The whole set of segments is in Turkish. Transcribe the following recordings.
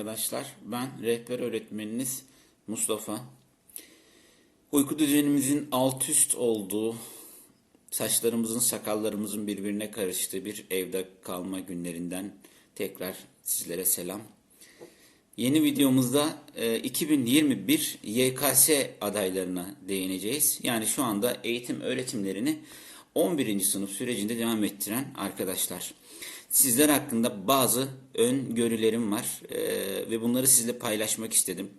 arkadaşlar. Ben rehber öğretmeniniz Mustafa. Uyku düzenimizin alt üst olduğu, saçlarımızın sakallarımızın birbirine karıştığı bir evde kalma günlerinden tekrar sizlere selam. Yeni videomuzda e, 2021 YKS adaylarına değineceğiz. Yani şu anda eğitim öğretimlerini 11. sınıf sürecinde devam ettiren arkadaşlar. Sizler hakkında bazı öngörülerim var e, ve bunları sizle paylaşmak istedim.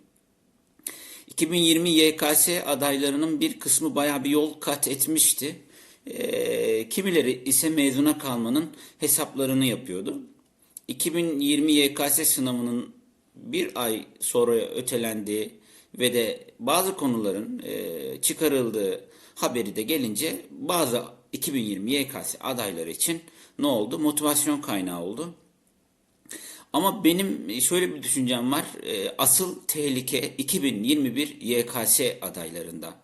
2020 YKS adaylarının bir kısmı baya bir yol kat etmişti. E, kimileri ise mezuna kalmanın hesaplarını yapıyordu. 2020 YKS sınavının bir ay sonra ötelendiği ve de bazı konuların e, çıkarıldığı haberi de gelince bazı 2020 YKS adayları için ne oldu? Motivasyon kaynağı oldu. Ama benim şöyle bir düşüncem var. E, Asıl tehlike 2021 YKS adaylarında.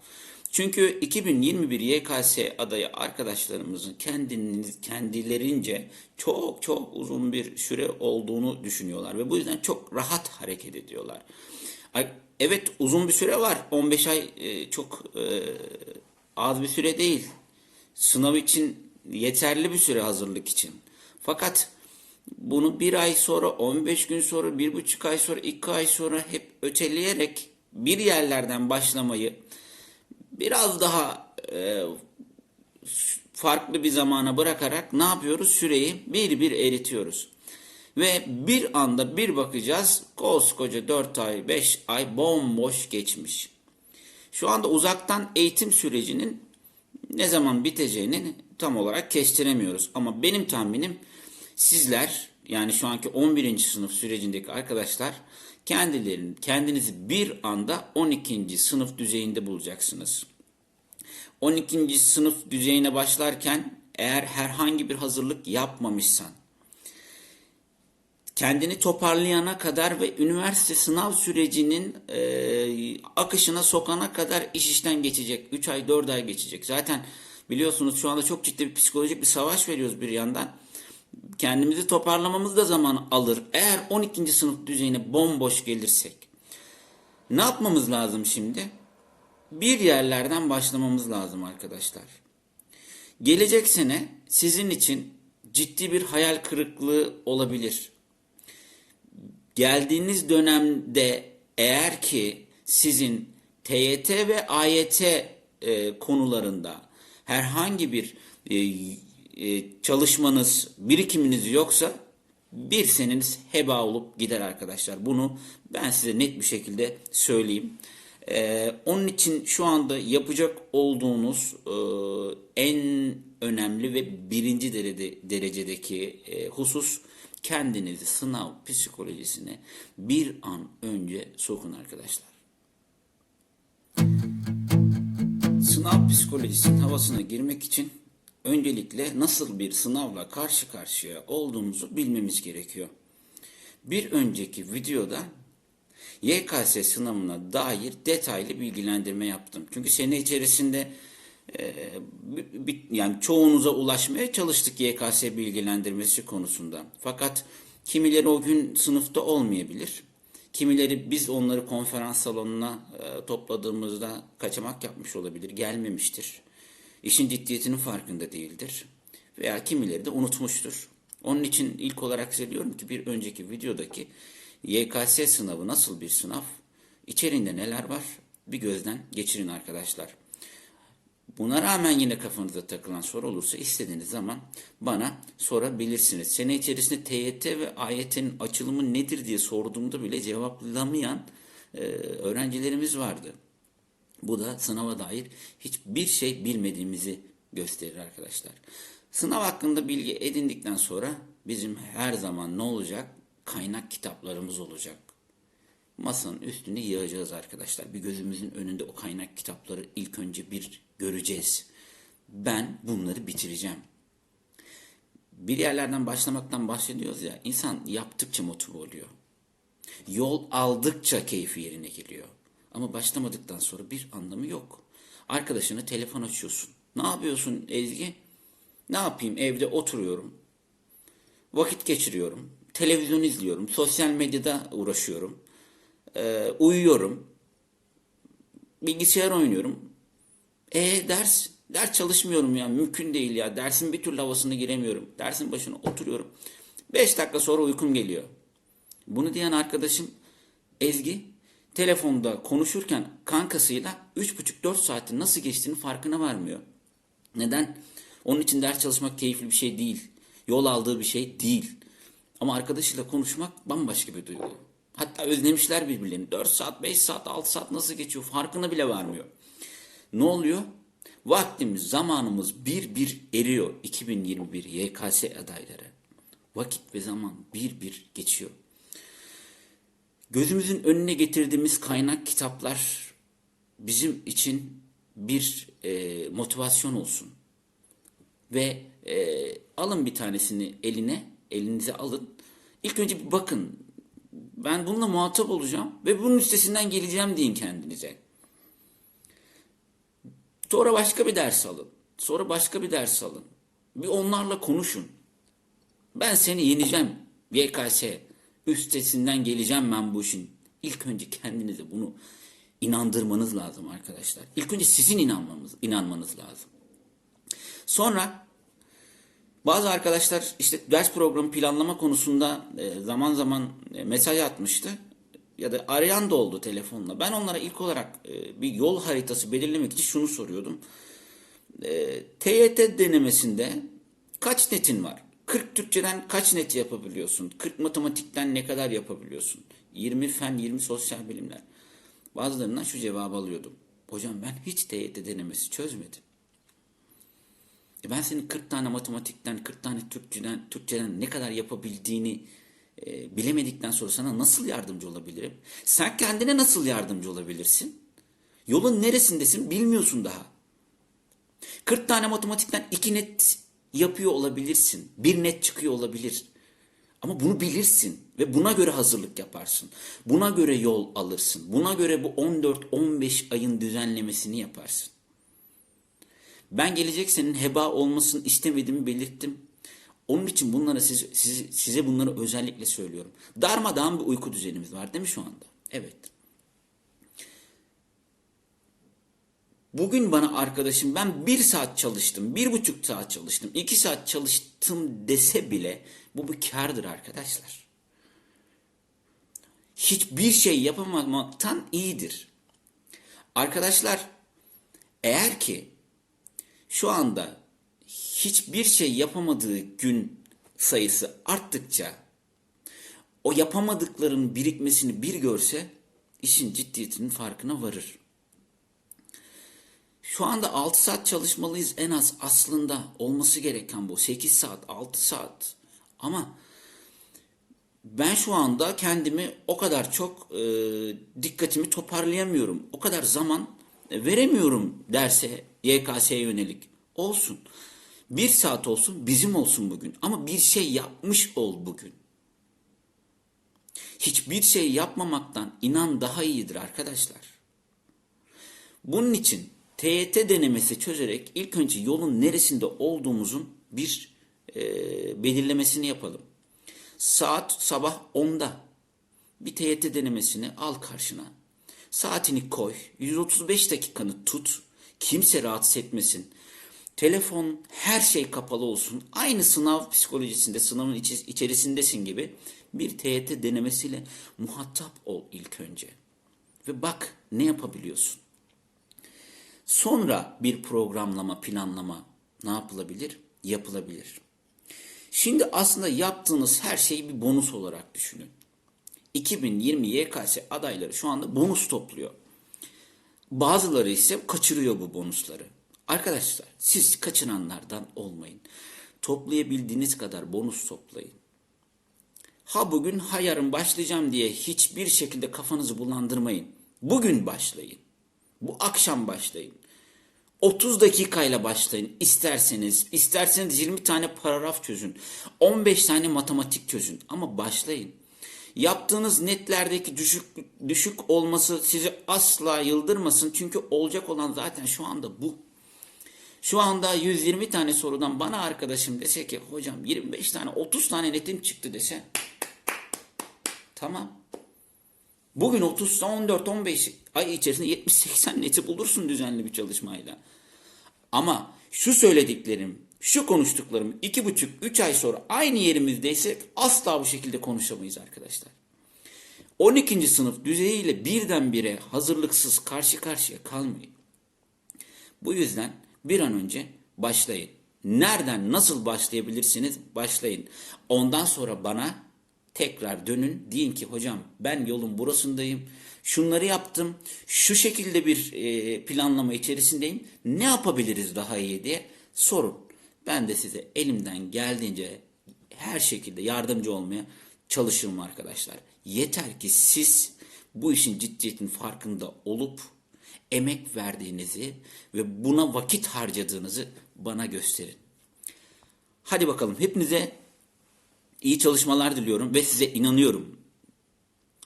Çünkü 2021 YKS adayı arkadaşlarımızın kendiniz kendilerince çok çok uzun bir süre olduğunu düşünüyorlar ve bu yüzden çok rahat hareket ediyorlar. Evet uzun bir süre var. 15 ay e, çok e, az bir süre değil. Sınav için yeterli bir süre hazırlık için. Fakat bunu bir ay sonra, 15 gün sonra, bir buçuk ay sonra, iki ay sonra hep öteleyerek bir yerlerden başlamayı biraz daha e, farklı bir zamana bırakarak ne yapıyoruz? Süreyi bir bir eritiyoruz. Ve bir anda bir bakacağız koskoca 4 ay 5 ay bomboş geçmiş. Şu anda uzaktan eğitim sürecinin ne zaman biteceğini tam olarak kestiremiyoruz. Ama benim tahminim sizler yani şu anki 11. sınıf sürecindeki arkadaşlar kendilerini kendinizi bir anda 12. sınıf düzeyinde bulacaksınız. 12. sınıf düzeyine başlarken eğer herhangi bir hazırlık yapmamışsan kendini toparlayana kadar ve üniversite sınav sürecinin e, akışına sokana kadar iş işten geçecek. 3 ay 4 ay geçecek. Zaten biliyorsunuz şu anda çok ciddi bir psikolojik bir savaş veriyoruz bir yandan. Kendimizi toparlamamız da zaman alır. Eğer 12. sınıf düzeyine bomboş gelirsek. Ne yapmamız lazım şimdi? Bir yerlerden başlamamız lazım arkadaşlar. Gelecek sene sizin için ciddi bir hayal kırıklığı olabilir geldiğiniz dönemde eğer ki sizin TYT ve AYT e, konularında herhangi bir e, e, çalışmanız, birikiminiz yoksa bir seneniz heba olup gider arkadaşlar. Bunu ben size net bir şekilde söyleyeyim. Ee, onun için şu anda yapacak olduğunuz e, en önemli ve birinci derece, derecedeki e, husus kendinizi sınav psikolojisine bir an önce sokun arkadaşlar. Sınav psikolojisinin havasına girmek için öncelikle nasıl bir sınavla karşı karşıya olduğumuzu bilmemiz gerekiyor. Bir önceki videoda YKS sınavına dair detaylı bilgilendirme yaptım. Çünkü sene içerisinde yani çoğunuza ulaşmaya çalıştık YKS bilgilendirmesi konusunda. Fakat kimileri o gün sınıfta olmayabilir. Kimileri biz onları konferans salonuna e, topladığımızda kaçamak yapmış olabilir, gelmemiştir. İşin ciddiyetinin farkında değildir. Veya kimileri de unutmuştur. Onun için ilk olarak size diyorum ki bir önceki videodaki YKS sınavı nasıl bir sınav? İçerinde neler var? Bir gözden geçirin arkadaşlar. Buna rağmen yine kafanıza takılan soru olursa istediğiniz zaman bana sorabilirsiniz. Sene içerisinde TYT ve AYT'nin açılımı nedir diye sorduğumda bile cevaplamayan e, öğrencilerimiz vardı. Bu da sınava dair hiçbir şey bilmediğimizi gösterir arkadaşlar. Sınav hakkında bilgi edindikten sonra bizim her zaman ne olacak? Kaynak kitaplarımız olacak. Masanın üstüne yığacağız arkadaşlar. Bir gözümüzün önünde o kaynak kitapları ilk önce bir göreceğiz. Ben bunları bitireceğim. Bir yerlerden başlamaktan bahsediyoruz ya. İnsan yaptıkça motive oluyor. Yol aldıkça keyfi yerine geliyor. Ama başlamadıktan sonra bir anlamı yok. Arkadaşına telefon açıyorsun. Ne yapıyorsun Ezgi? Ne yapayım evde oturuyorum. Vakit geçiriyorum. televizyon izliyorum, sosyal medyada uğraşıyorum, e, uyuyorum, bilgisayar oynuyorum. E ders, ders çalışmıyorum ya mümkün değil ya. Dersin bir türlü havasına giremiyorum. Dersin başına oturuyorum. 5 dakika sonra uykum geliyor. Bunu diyen arkadaşım Ezgi telefonda konuşurken kankasıyla 3,5-4 saatin nasıl geçtiğini farkına varmıyor. Neden? Onun için ders çalışmak keyifli bir şey değil. Yol aldığı bir şey değil. Ama arkadaşıyla konuşmak bambaşka bir duygu. Hatta özlemişler birbirlerini. 4 saat, 5 saat, 6 saat nasıl geçiyor farkına bile varmıyor. Ne oluyor? Vaktimiz, zamanımız bir bir eriyor 2021 YKS adayları. Vakit ve zaman bir bir geçiyor. Gözümüzün önüne getirdiğimiz kaynak kitaplar bizim için bir e, motivasyon olsun. Ve e, alın bir tanesini eline, elinize alın. İlk önce bir bakın. Ben bununla muhatap olacağım ve bunun üstesinden geleceğim deyin kendinize. Sonra başka bir ders alın. Sonra başka bir ders alın. Bir onlarla konuşun. Ben seni yeneceğim. YKS. Üstesinden geleceğim ben bu işin. İlk önce kendinize bunu inandırmanız lazım arkadaşlar. İlk önce sizin inanmanız, inanmanız lazım. Sonra bazı arkadaşlar işte ders programı planlama konusunda e, zaman zaman e, mesaj atmıştı ya da arayan da oldu telefonla. Ben onlara ilk olarak e, bir yol haritası belirlemek için şunu soruyordum. TYT denemesinde kaç netin var? 40 Türkçeden kaç net yapabiliyorsun? 40 matematikten ne kadar yapabiliyorsun? 20 fen, 20 sosyal bilimler. Bazılarından şu cevabı alıyordum. Hocam ben hiç TYT denemesi çözmedim. E ben senin 40 tane matematikten, 40 tane Türkçeden, Türkçeden ne kadar yapabildiğini e, bilemedikten sonra sana nasıl yardımcı olabilirim? Sen kendine nasıl yardımcı olabilirsin? Yolun neresindesin bilmiyorsun daha. 40 tane matematikten 2 net yapıyor olabilirsin. Bir net çıkıyor olabilir. Ama bunu bilirsin ve buna göre hazırlık yaparsın. Buna göre yol alırsın. Buna göre bu 14-15 ayın düzenlemesini yaparsın. Ben gelecek senin heba olmasını istemediğimi belirttim. Onun için bunlara siz, siz, size bunları özellikle söylüyorum. Darmadağın bir uyku düzenimiz var değil mi şu anda? Evet. Bugün bana arkadaşım ben bir saat çalıştım, bir buçuk saat çalıştım, iki saat çalıştım dese bile bu bir kardır arkadaşlar. Hiçbir şey yapamamaktan iyidir. Arkadaşlar eğer ki şu anda hiçbir şey yapamadığı gün sayısı arttıkça o yapamadıkların birikmesini bir görse işin ciddiyetinin farkına varır. Şu anda 6 saat çalışmalıyız en az aslında olması gereken bu. 8 saat, 6 saat. Ama ben şu anda kendimi o kadar çok e, dikkatimi toparlayamıyorum. O kadar zaman veremiyorum derse YKS'ye yönelik. Olsun. Bir saat olsun bizim olsun bugün. Ama bir şey yapmış ol bugün. Hiçbir şey yapmamaktan inan daha iyidir arkadaşlar. Bunun için TYT denemesi çözerek ilk önce yolun neresinde olduğumuzun bir e, belirlemesini yapalım. Saat sabah 10'da bir TYT denemesini al karşına. Saatini koy. 135 dakikanı tut. Kimse rahatsız etmesin. Telefon her şey kapalı olsun. Aynı sınav psikolojisinde, sınavın içerisindesin gibi bir TYT denemesiyle muhatap ol ilk önce. Ve bak ne yapabiliyorsun. Sonra bir programlama, planlama ne yapılabilir? Yapılabilir. Şimdi aslında yaptığınız her şeyi bir bonus olarak düşünün. 2020 YKS adayları şu anda bonus topluyor. Bazıları ise kaçırıyor bu bonusları. Arkadaşlar siz kaçıranlardan olmayın. Toplayabildiğiniz kadar bonus toplayın. Ha bugün ha yarın başlayacağım diye hiçbir şekilde kafanızı bulandırmayın. Bugün başlayın. Bu akşam başlayın. 30 dakikayla başlayın isterseniz. isterseniz 20 tane paragraf çözün. 15 tane matematik çözün. Ama başlayın. Yaptığınız netlerdeki düşük, düşük olması sizi asla yıldırmasın. Çünkü olacak olan zaten şu anda bu. Şu anda 120 tane sorudan bana arkadaşım dese ki hocam 25 tane 30 tane netim çıktı dese Tamam. Bugün 30, 14, 15 ay içerisinde 70-80 neti bulursun düzenli bir çalışmayla. Ama şu söylediklerim, şu konuştuklarım iki buçuk, üç ay sonra aynı yerimizdeysek asla bu şekilde konuşamayız arkadaşlar. 12. sınıf düzeyiyle birdenbire hazırlıksız karşı karşıya kalmayın. Bu yüzden bir an önce başlayın. Nereden nasıl başlayabilirsiniz başlayın. Ondan sonra bana tekrar dönün deyin ki hocam ben yolun burasındayım. Şunları yaptım. Şu şekilde bir planlama içerisindeyim. Ne yapabiliriz daha iyi diye sorun. Ben de size elimden geldiğince her şekilde yardımcı olmaya çalışırım arkadaşlar. Yeter ki siz bu işin ciddiyetin farkında olup emek verdiğinizi ve buna vakit harcadığınızı bana gösterin. Hadi bakalım hepinize iyi çalışmalar diliyorum ve size inanıyorum.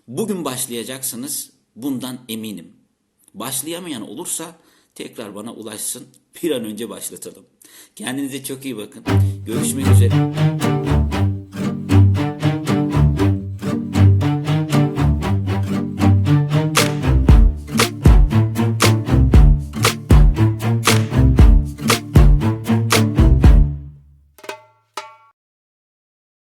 Bugün başlayacaksınız bundan eminim. Başlayamayan olursa tekrar bana ulaşsın bir an önce başlatalım. Kendinize çok iyi bakın. Görüşmek üzere.